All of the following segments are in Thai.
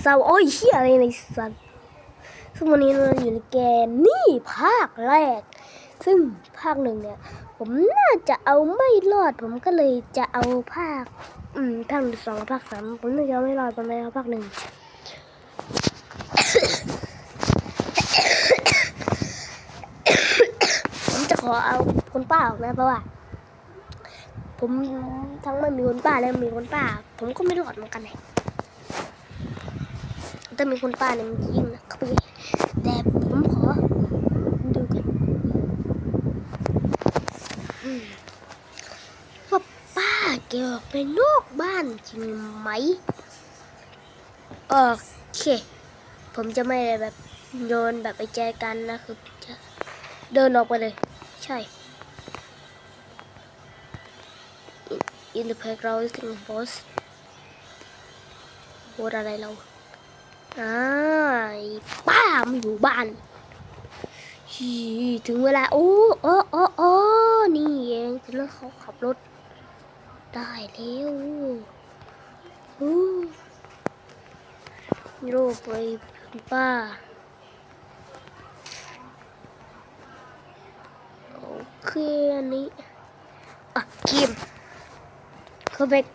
เศร้าโอ้ยเฮียอะไรในสัตว์ซึ่งวันนี้เราอยู่ในเกมนี่ภาคแรก ซึ่งภาคหนึ่งเนี่ย ผมน่าจะเอาไม่รอด ผมก็เลยจะเอาภาค อืมภาคสองภาคสามผมน่าจะเอาไม่รอดผมเลยเอาภาคหนึ่งผมจะขอเอาคนป้าออกนะเพราะว่า ผมทั้งไม่มีคนป้าและมีคนป้า ผมก็ไม่รอดเหมือนกันเลย ถ้ามีคนป้าเนี่ยมันยิงนะเข้าไปแต่ผมขอดูกันว่าป้าแกออกไปนอกบ้านจริงไหมโอเค ผมจะไม่แบบโยนแบบไปแจกันนะคือจะเดินออกไปเลย ใช่ in the playground is the boss พูดอะไรเรา อ่าไอ้ป้ามาอยู่บ้านฮีถึงเวลา โอ้โอ้โอ้โอ้นี่เองถึงแล้วเขาขับรถ ได้แล้วอู้โรไปป้าโอเคอันนี้อะเกมคือเบก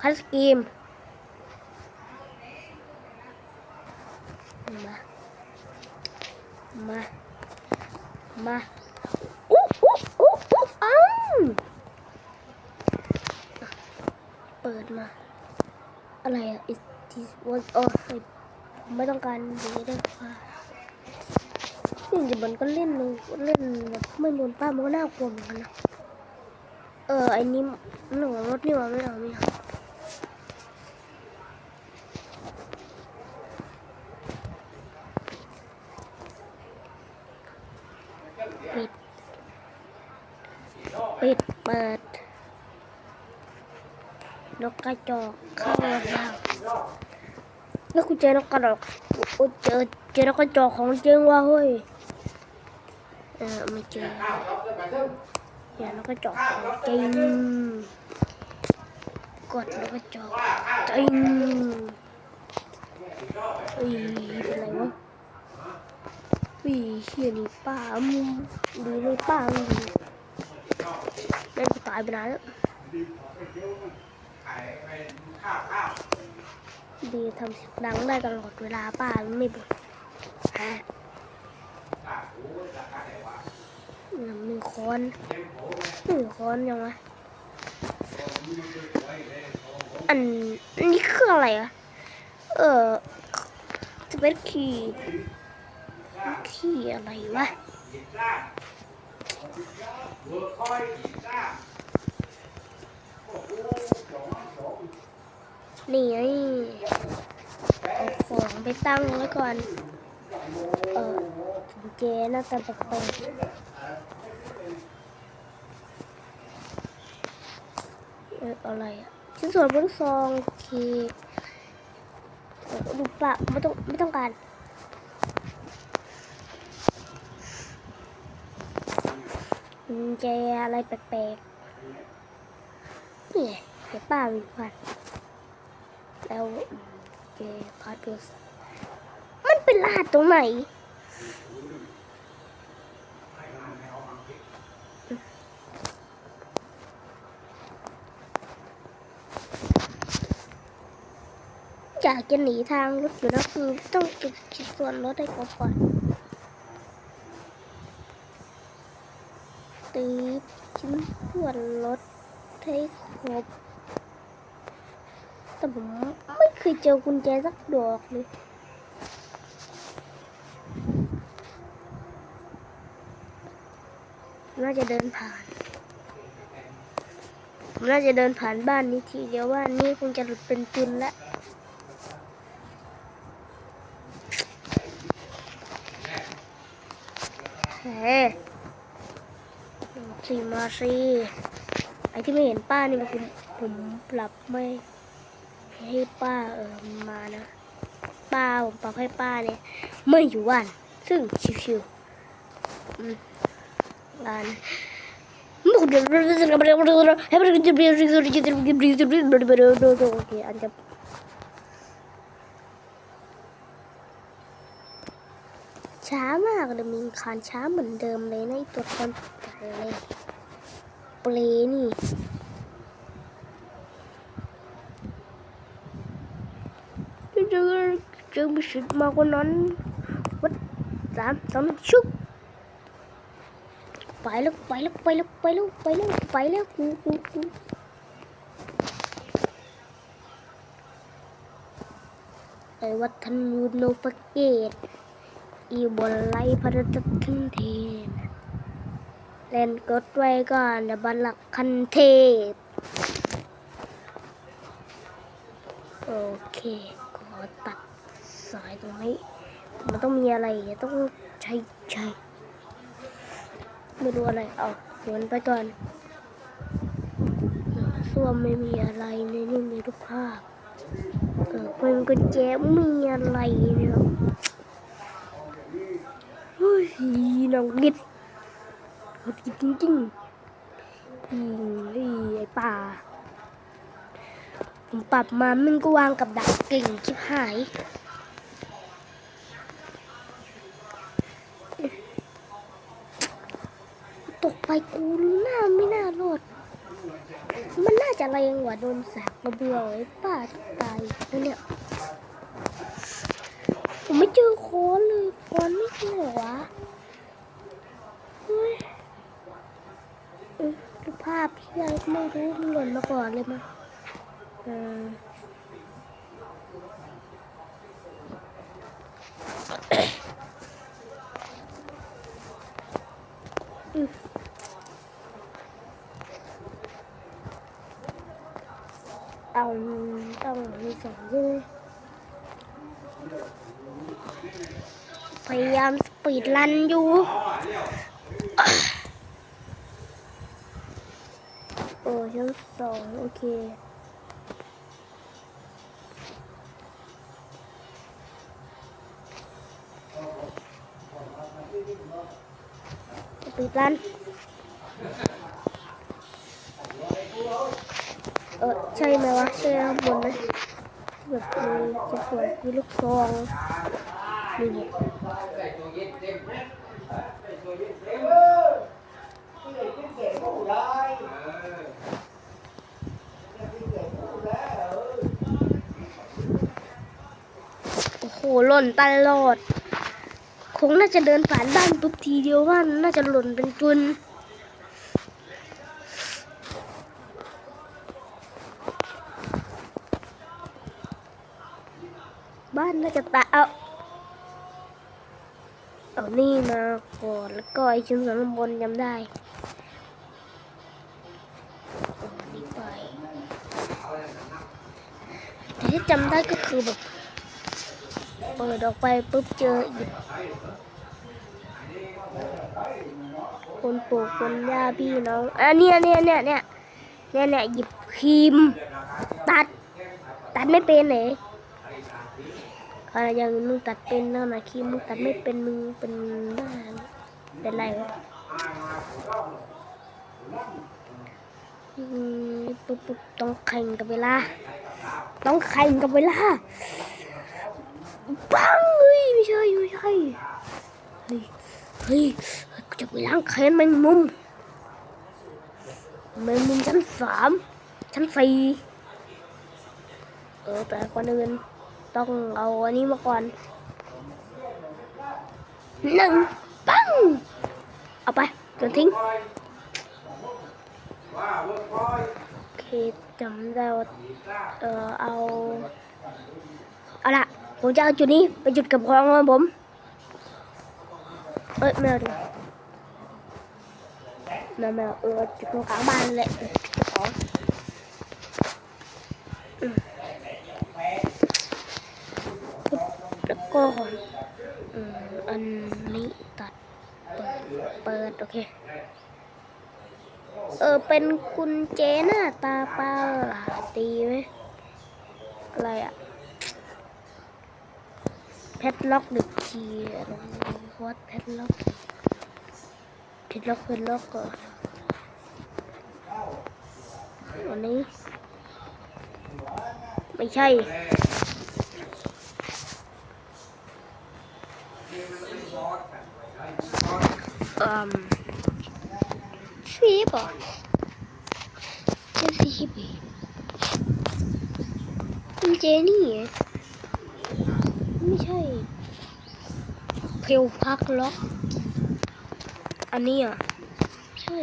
คัสเกม มา มา มาอู้อู้อู้อู้อ้าวเปิดมา อะไรอะ it is what อ๋อไม่ต้องการดีได้ค่ะนี่เดี๋ยวมันก็เล่นเลยเล่นแบบไม่โดนป้ามันก็น่ากลัวเหมือนกันนะ เออไอ้นี่หนูรถนี่ว่าไม่เอาไม่เอาปิด ปิด เปิดนกกระจอกเข้าแล้วแล้วกูเจอนกกระจอกโอ้เจอเจอนกกระจอกของจริงว่ะเฮ้ยเออไม่เจออย่าแล้วก็จอกจริงกดแล้วก็จอกจริงอุ้ยเป็นไรวะอุ้ยเฮียนี่ป้ามึงดูเลยป้ามึงดูแม่งกู ตายไปนานแล้วดีทำเสียงดังได้ตลอดเวลาป้าไม่บ่นฮะมีคอนมีคอนยังไงอันนี้คืออะไรอะเออจะเป็นคีย์คีย์อะไรวะ นี่ไงเอาของไปตั้งไว้ก่อน เออถุงเจน่าจะแปลกๆเอออะไรอะชิ้นส่วนบนซองโอเคเออดูปะไม่ต้องไม่ต้องการกุญ แจอะไรแปลกๆนี่เดี๋ยวป้ามีควันแล้วเจพาร์ตัวมันเป็นรหัสตรงไหนอยากจะหนีทางรถอยู่แล้วคือต้องเก็บชิ้นส่วนรถให้ครบก่อน ส่วนรถให้ครบ แต่ผมไม่เคยเจอกุญแจสักดอกเลยน่าจะเดินผ่าน ผมน่าจะเดินผ่านบ้านนี้ทีเดียวว่านี่คงจะหลุดเป็นจุนละเฮ้ สี่มาซีไอที่ไม่เห็นป้านี่มันคือผมปรับไม่ให้ป้าเออมานะ ป้าผมปรับให้ป้าเนี่ยไม่อยู่บ้าน ซึ่งชิวๆร้านอเคอันช้ามากเลยมีคานช้าเหมือนเดิมเลยนะตัวคน เลยเปลนี่จะเจอเจอมีสิทธิ์มากกว่านั้นวัดสามสองหนึ่งชุบ เกตอีบอลไลพัฒนทันเทนเล่นกดไว้ก่อนเดี๋ยวบัลลักคันเทพโอเคขอตัดสายตรงนี้ มันต้องมีอะไรต้องใช้ใช้ไม่รู้อะไรเอาโยนไปก่อนส้วมไม่มีอะไรในนี่มีรูปภาพเออเป็นกุญแจมีอะไรเนี่ยเฮ้ยน้องกิด น้องกิดจริงๆอืมนี่ไอ้ป่าผมปรับมามันก็วางกับดักเก่งชิบหายตกไปกูหน้าไม่น่ารอด มันน่าจะแรงกว่าโดนสากกระเบือไอ้ป้าตายเนี่ยผมไม่เจอโคนเลยโคนไม่เจอเหรอวะเฮ้ยเออรูปภาพที่อะไรก็ไม่รู้มันหล่นมาก่อนเลยมั้งเอออืมต้องต้องมีสองด้วยพยายามสปีดรันอยู่ โอ้ชั้นสองโอเคปิดร้านเออใช่ไหมวะใช่ข้างบนไหมแบบมีจะสวยมีลูกซองนี่เนี่ยโอ้โหหล่นตลอด คงน่าจะเดินผ่านบ้านปุ๊บทีเดียวว่าน่าจะหล่นเป็นจุนบ้านน่าจะตาเอาเอานี่มาก่อนแล้วก็ไอชิ้นส่วนข้างบนจำได้นี่ไปแต่ที่จำได้ก็คือแบบ เปิดออกไปปุ๊บเจออีกคนปลูกคนย่าพี่น้องอันเนี้ยเนี่ยเนี่ยเนี่ยเนี่ยเนี่ยหยิบครีม ตัด ตัดไม่เป็นไหนอะไรอย่างมึงตัดเป็นแล้วนะครีมมึงตัดไม่เป็นมึงเป็นบ้าเป็นไรวะอืมปุ๊บปุ๊บต้องแข่งกับเวลา ต้องแข่งกับเวลา ปังเฮ้ยไม่ใช่ไม่ใช่เฮ้ยเฮ้ยกูจะไปล้างแค้นแมงมุมแมงมุมชั้นสามชั้นสี่เออแต่ก่อนอื่นต้องเอาอันนี้มาก่อนหนึ่งปังเอาไปโยนทิ้งโอเคจำได้ว่าเออเอา ผมจะเอาจุดนี้เป็นจุดกับของของผมเอ้ยไม่เอาดีกว่าไม่เอาไม่เออจุดตรงกลางบ้านแหละจุดของแล้วก็อันนี้ตัดเปิดเปิด โอเค เออ เป็นกุญแจหน้าตาปลาหลาดดีไหมอะไรอะ เพชล็อกหรือเคียนวัดแพชล็อกเพดรล็อกเพชรล็อกก่อนวันนี้ ไม่ใช่เอืมสีบอปสีบีเจนี่ ไม่ใช่เพลวพักล็อก อันนี้อะใช่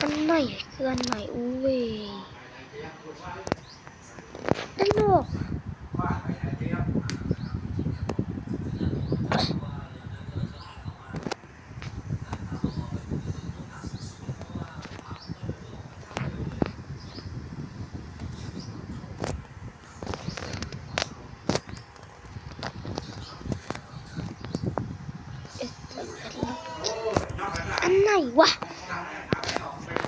อันไหนคืออันไหนอู้เวยด้านนอก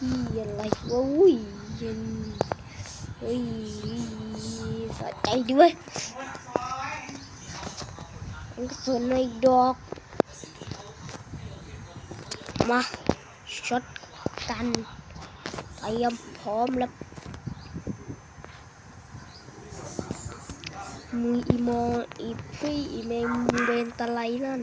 ที่อะไรวะอุ้ยเย็นวุ้ยสะใจด้วยมันก็สนใดอก มาช็อตกันเตรียมพร้อมแล้วมืออีมออีพี่อีเมมเบนตะไลนั่น